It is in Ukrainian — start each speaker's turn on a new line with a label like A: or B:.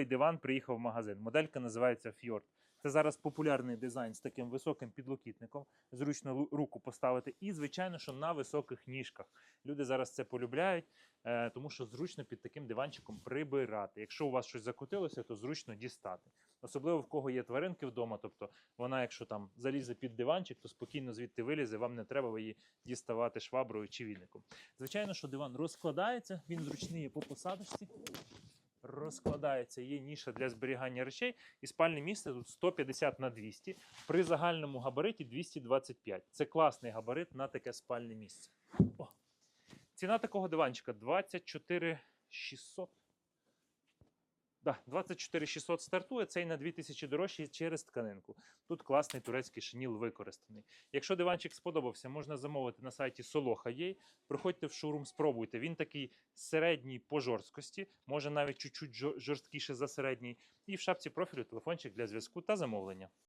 A: Новий диван приїхав в магазин. Моделька називається Fjord. Це зараз популярний дизайн з таким високим підлокітником, зручно руку поставити. І, звичайно, що на високих ніжках. Люди зараз це полюбляють, е, тому що зручно під таким диванчиком прибирати. Якщо у вас щось закотилося, то зручно дістати. Особливо в кого є тваринки вдома, тобто вона, якщо там залізе під диванчик, то спокійно звідти вилізе, вам не треба її діставати шваброю чи віником. Звичайно, що диван розкладається, він зручний по посадочці. Розкладається, є ніша для зберігання речей, і спальне місце тут 150 на 200, при загальному габариті 225. Це класний габарит на таке спальне місце. О. Ціна такого диванчика 24 600. Да, 24 600 стартує, цей на 2000 дорожчий через тканинку. Тут класний турецький шиніл використаний. Якщо диванчик сподобався, можна замовити на сайті Soloha.ua. Приходьте в шоурум, спробуйте. Він такий середній по жорсткості, може навіть чуть-чуть жорсткіше за середній. І в шапці профілю телефончик для зв'язку та замовлення.